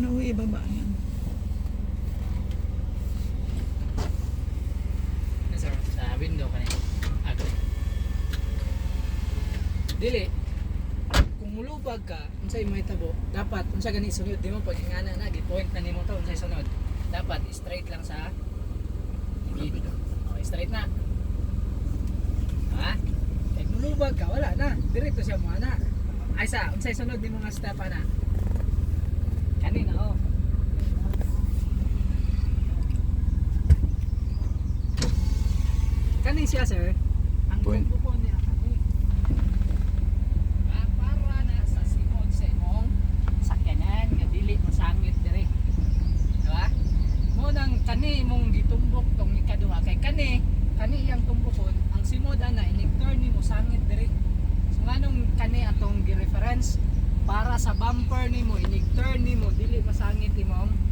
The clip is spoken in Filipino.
Ano ho ibaba yan? Sir, sa window ka na Agad. Dili. Kung mulubag ka, unsay may tabo, dapat unsa gani sunod di mo pag ingana na gi-point na nimo ta unsay sunod. Dapat straight lang sa gilid. Okay, straight na. Ha? Kay mulubag ka wala na. Diretso siya mo ana. Ay sa unsay sunod nimo nga step ana? Kanina oh Kani siya sir. Ang Point. niya kani. Ah, para na sa simod sa imong sakyanan nga dili masangit dire. Diba? Mo nang kani imong gitumbok tong ikaduha kay kani kani iyang tumbokon ang simod ana inig-turn nimo sangit dire. So nganong kani atong inig-turn nimo dili masangit imong